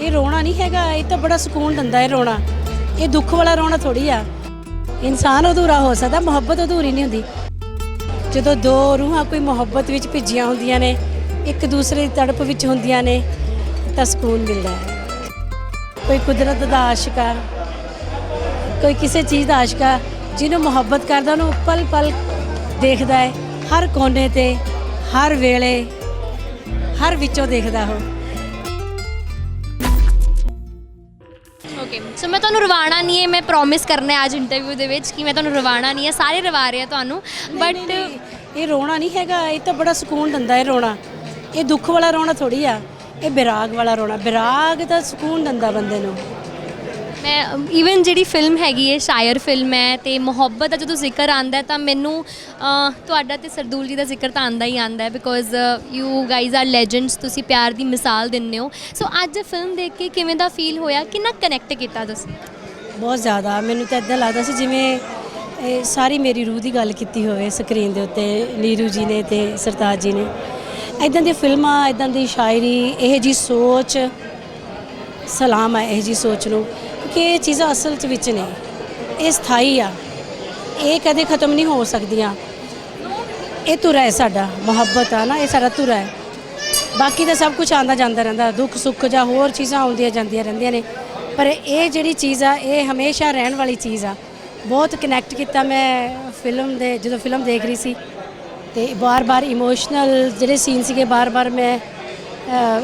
ਇਹ ਰੋਣਾ ਨਹੀਂ ਹੈਗਾ, ਇਹ ਤਾਂ ਬੜਾ ਸਕੂਨ ਦਿੰਦਾ ਹੈ ਰੋਣਾ। ਇਹ ਦੁੱਖ ਵਾਲਾ ਰੋਣਾ ਥੋੜੀ ਆ। ਇਨਸਾਨ ਅਧੂਰਾ ਹੋ ਸਕਦਾ, ਮੁਹੱਬਤ ਅਧੂਰੀ ਨਹੀਂ ਹੁੰਦੀ। ਜਦੋਂ ਦੋ ਰੂਹਾਂ ਕੋਈ ਮੁਹੱਬਤ ਵਿੱਚ ਭਿੱਜੀਆਂ ਹੁੰਦੀਆਂ ਨੇ, ਇੱਕ ਦੂਸਰੇ ਦੀ ਤੜਪ ਵਿੱਚ ਹੁੰਦੀਆਂ ਨੇ, ਤਾਂ ਸਕੂਨ ਮਿਲਦਾ ਹੈ। ਕੋਈ ਕੁਦਰਤ ਦਾ ਆਸ਼ਿਕ ਆ ਕੋਈ ਕਿਸੇ ਚੀਜ਼ ਦਾ ਆਸ਼ਿਕ ਆ ਜਿਹਨੂੰ ਮੁਹੱਬਤ ਕਰਦਾ, ਉਹਨੂੰ ਪਲ ਪਲ ਦੇਖਦਾ ਹੈ। ਹਰ ਕੋਨੇ ਤੇ, ਹਰ ਵੇਲੇ, ਹਰ ਵਿੱਚੋਂ ਦੇਖਦਾ ਉਹ। ਓਕੇ ਸੋ ਮੈਂ ਤੁਹਾਨੂੰ ਰਵਾਣਾ ਨਹੀਂ ਹੈ ਮੈਂ ਪ੍ਰੋਮਿਸ ਕਰਨਾ ਹੈ ਅੱਜ ਇੰਟਰਵਿਊ ਦੇ ਵਿੱਚ ਕਿ ਮੈਂ ਤੁਹਾਨੂੰ ਰਵਾਣਾ ਨਹੀਂ ਹੈ ਸਾਰੇ ਰਵਾ ਰਹੇ ਆ ਤੁਹਾਨੂੰ ਬਟ ਇਹ ਰੋਣਾ ਨਹੀਂ ਹੈਗਾ ਇਹ ਤਾਂ ਬੜਾ ਸਕੂਨ ਦਿੰਦਾ ਹੈ ਰੋਣਾ। ਇਹ ਦੁੱਖ ਵਾਲਾ ਰੋਣਾ ਥੋੜੀ ਆ ਇਹ ਬਿਰਾਗ ਵਾਲਾ ਰੋਣਾ ਬਿਰਾਗ ਤਾਂ ਸਕੂਨ ਦਿੰਦਾ ਬੰਦੇ ਨੂੰ। ਈਵਨ ਜਿਹੜੀ ਫਿਲਮ ਹੈਗੀ ਹੈ, ਸ਼ਾਇਰ ਫਿਲਮ ਹੈ ਤੇ ਮੁਹੱਬਤ ਦਾ ਜਦੋਂ ਜ਼ਿਕਰ ਆਂਦਾ ਤਾਂ ਮੈਨੂੰ ਤੁਹਾਡਾ ਤੇ ਸਰਦੂਲ ਜੀ ਦਾ ਜ਼ਿਕਰ ਤਾਂ ਆਂਦਾ ਹੀ ਆਂਦਾ ਹੈ because you guys are legends ਤੁਸੀਂ ਪਿਆਰ ਦੀ ਮਿਸਾਲ ਦਿੰਦੇ ਹੋ। ਸੋ ਅੱਜ ਫਿਲਮ ਦੇਖ ਕੇ ਕਿਵੇਂ ਦਾ ਫੀਲ ਹੋਇਆ? ਕਿੰਨਾ ਕਨੈਕਟ ਕੀਤਾ ਤੁਸੀਂ? ਬਹੁਤ ਜ਼ਿਆਦਾ। ਮੈਨੂੰ ਤਾਂ ਇਦਾਂ ਲੱਗਦਾ ਸੀ ਜਿਵੇਂ, ਇਹ ਸਾਰੀ ਮੇਰੀ ਰੂਹ ਦੀ ਗੱਲ ਕੀਤੀ ਹੋਵੇ ਸਕਰੀਨ ਦੇ ਉੱਤੇ, ਨੀਰੂ ਜੀ ਨੇ ਤੇ ਸਰਤਾਜ ਜੀ ਨੇ। ਇਦਾਂ ਦੀਆਂ ਫਿਲਮਾਂ ਇਦਾਂ ਦੀ ਸ਼ਾਇਰੀ, ਇਹ ਜੀ ਸੋਚ, ਸਲਾਮ ਹੈ ਇਹ ਜੀ ਸੋਚ ਨੂੰ। ਕਿ ਇਹ ਚੀਜ਼ਾਂ ਅਸਲ ਚ ਵਿੱਚ ਨੇ। ਇਹ ਸਥਾਈ ਆ। ਇਹ ਕਦੇ ਖਤਮ ਨਹੀਂ ਹੋ ਸਕਦੀਆਂ। ਇਹ ਧੁਰਾ ਹੈ ਸਾਡਾ। ਮੁਹੱਬਤ ਆ ਨਾ ਇਹ ਸਾਡਾ ਧੁਰਾ ਹੈ। ਬਾਕੀ ਤਾਂ ਸਭ ਕੁਝ ਆਉਂਦਾ ਜਾਂਦਾ ਰਹਿੰਦਾ। ਦੁੱਖ ਸੁੱਖ ਜਾਂ ਹੋਰ ਚੀਜ਼ਾਂ ਆਉਂਦੀਆਂ ਜਾਂਦੀਆਂ ਰਹਿੰਦੀਆਂ ਨੇ। ਪਰ ਇਹ ਜਿਹੜੀ ਚੀਜ਼ ਆ ਇਹ ਹਮੇਸ਼ਾ ਰਹਿਣ ਵਾਲੀ ਚੀਜ਼ ਆ। ਬਹੁਤ ਕਨੈਕਟ ਕੀਤਾ ਮੈਂ ਫਿਲਮ ਦੇ ਜਦੋਂ ਫਿਲਮ ਦੇਖ ਰਹੀ ਸੀ। ਤੇ ਬਾਰ-ਬਾਰ ਇਮੋਸ਼ਨਲ ਜਿਹੜੇ ਸੀਨ ਸੀਗੇ ਬਾਰ-ਬਾਰ ਮੈਂ ਅ,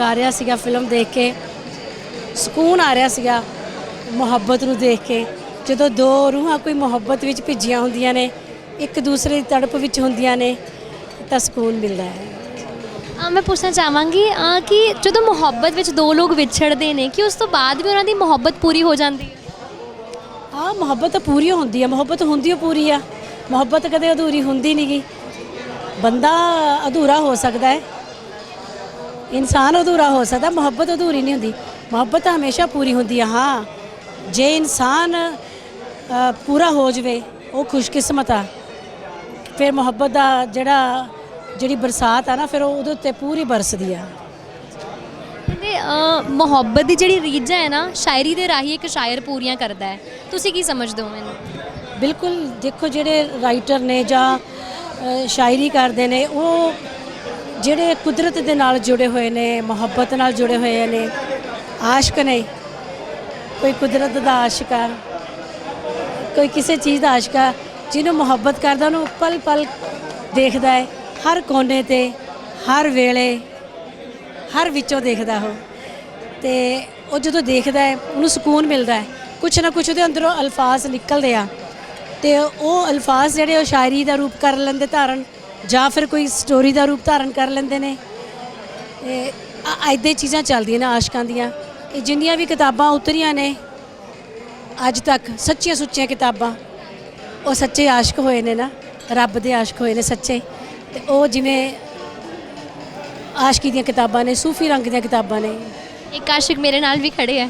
ਆ ਰਿਹਾ ਸੀਗਾ ਫਿਲਮ ਦੇਖ ਕੇ। ਸਕੂਨ ਆ ਰਿਹਾ ਸੀਗਾ ਮੁਹੱਬਤ ਨੂੰ ਦੇਖ ਕੇ। ਜਦੋਂ ਦੋ ਰੂਹਾਂ ਕੋਈ ਮੁਹੱਬਤ ਵਿੱਚ ਭਿੱਜੀਆਂ ਹੁੰਦੀਆਂ ਨੇ ਇੱਕ ਦੂਸਰੇ ਦੀ ਤੜਪ ਵਿੱਚ ਹੁੰਦੀਆਂ ਨੇ ਤਾਂ ਸਕੂਨ ਮਿਲਦਾ ਹੈ। ਅਹ, ਮੈਂ ਪੁੱਛਣਾ ਚਾਹਾਂਗੀ ਅਹ, ਕਿ ਜਦੋਂ ਮੁਹੱਬਤ ਵਿੱਚ ਦੋ ਲੋਕ ਵਿਛੜਦੇ ਨੇ ਕਿ ਉਸ ਤੋਂ ਬਾਅਦ ਵੀ ਉਹਨਾਂ ਦੀ ਮੁਹੱਬਤ ਪੂਰੀ ਹੋ ਜਾਂਦੀ ਹੈ? ਹਾਂ ਮੁਹੱਬਤ ਤਾਂ ਪੂਰੀ ਹੁੰਦੀ ਆ ਮੁਹੱਬਤ ਹੁੰਦੀ ਓ ਪੂਰੀ ਆ। ਮੁਹੱਬਤ ਕਦੇ ਅਧੂਰੀ ਹੁੰਦੀ ਨਹੀਂਗੀ ਬੰਦਾ ਅਧੂਰਾ ਹੋ ਸਕਦਾ ਹੈ। ਇਨਸਾਨ ਅਧੂਰਾ ਹੋ ਸਕਦਾ ਮੁਹੱਬਤ ਅਧੂਰੀ ਨਹੀਂ ਹੁੰਦੀ। ਮੁਹੱਬਤ ਹਮੇਸ਼ਾ ਪੂਰੀ ਹੁੰਦੀ ਆ ਹਾਂ। ਜੇ ਇਨਸਾਨ ਪੂਰਾ ਹੋ ਜਵੇ ਉਹ ਖੁਸ਼ਕਿਸਮਤ ਆ। ਫਿਰ ਮੁਹੱਬਤ ਦਾ ਜਿਹੜਾ ਜਿਹੜੀ ਬਰਸਾਤ ਆ ਨਾ ਫਿਰ ਉਹ ਉਹਦੇ ਉੱਤੇ ਪੂਰੀ ਬਰਸਦੀ ਆ। ਕਹਿੰਦੇ ਮੁਹੱਬਤ ਦੀ ਜਿਹੜੀ ਰੀਝਾਂ ਹੈ ਨਾ ਸ਼ਾਇਰੀ ਦੇ ਰਾਹੀਂ ਇੱਕ ਸ਼ਾਇਰ ਪੂਰੀਆਂ ਕਰਦਾ ਹੈ। ਤੁਸੀਂ ਕੀ ਸਮਝਦੇ ਹੋ ਮੈਨੂੰ? ਬਿਲਕੁਲ ਦੇਖੋ ਜਿਹੜੇ ਰਾਈਟਰ ਨੇ ਜਾਂ ਸ਼ਾਇਰੀ ਕਰਦੇ ਨੇ ਉਹ ਜਿਹੜੇ ਕੁਦਰਤ ਦੇ ਨਾਲ ਜੁੜੇ ਹੋਏ ਨੇ ਮੁਹੱਬਤ ਨਾਲ ਜੁੜੇ ਹੋਏ ਨੇ ਆਸ਼ਕ ਨੇ। ਕੋਈ ਕੁਦਰਤ ਦਾ ਆਸ਼ਿਕ ਆ ਕੋਈ ਕਿਸੇ ਚੀਜ਼ ਦਾ ਆਸ਼ਿਕ ਆ ਜਿਹਨੂੰ ਮੁਹੱਬਤ ਕਰਦਾ, ਉਹਨੂੰ ਪਲ ਪਲ ਦੇਖਦਾ ਹੈ। ਹਰ ਕੋਨੇ ਤੇ, ਹਰ ਵੇਲੇ, ਹਰ ਵਿੱਚੋਂ ਦੇਖਦਾ ਉਹ। ਤੇ ਉਹ ਜਦੋਂ ਦੇਖਦਾ ਹੈ, ਉਹਨੂੰ ਸਕੂਨ ਮਿਲਦਾ ਹੈ। ਕੁਛ ਨਾ ਕੁਛ ਉਹਦੇ ਅੰਦਰੋਂ ਅਲਫਾਜ਼ ਨਿਕਲਦੇ ਆ। ਤੇ ਉਹ ਅਲਫਾਜ਼ ਜਿਹੜੇ ਉਹ ਸ਼ਾਇਰੀ ਦਾ ਰੂਪ ਕਰ ਲੈਂਦੇ, ਧਾਰਨ, ਜਾਂ ਫਿਰ ਕੋਈ ਸਟੋਰੀ ਦਾ ਰੂਪ ਧਾਰਨ ਕਰ ਲੈਂਦੇ ਨੇ। ਐਦਾਂ ਚੀਜ਼ਾਂ ਚੱਲਦੀਆਂ ਨੇ ਆਸ਼ਕਾਂ ਦੀਆਂ। ਇਹ ਜਿੰਨੀਆਂ ਵੀ ਕਿਤਾਬਾਂ ਉਤਰੀਆਂ ਨੇ, ਅੱਜ ਤੱਕ ਸੱਚੀਆਂ ਸੁੱਚੀਆਂ ਕਿਤਾਬਾਂ, ਉਹ ਸੱਚੇ ਆਸ਼ਕ ਹੋਏ ਨੇ ਨਾ, ਰੱਬ ਦੇ ਆਸ਼ਕ ਹੋਏ ਨੇ ਸੱਚੇ, ਤੇ ਉਹ ਜਿਵੇਂ ਆਸ਼ਕੀ ਦੀਆਂ ਕਿਤਾਬਾਂ ਨੇ, ਸੂਫੀ ਰੰਗ ਦੀਆਂ ਕਿਤਾਬਾਂ ਨੇ। ਇੱਕ ਆਸ਼ਿਕ ਮੇਰੇ ਨਾਲ ਵੀ ਖੜੇ ਹੈ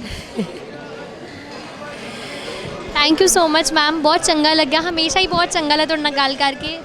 thank you so much ma'am ਬਹੁਤ ਚੰਗਾ ਲੱਗਿਆ, ਹਮੇਸ਼ਾ ਹੀ ਬਹੁਤ ਚੰਗਾ ਲੱਗਦਾ ਤੁਹਾਡੇ ਨਾਲ ਗੱਲ ਕਰਕੇ।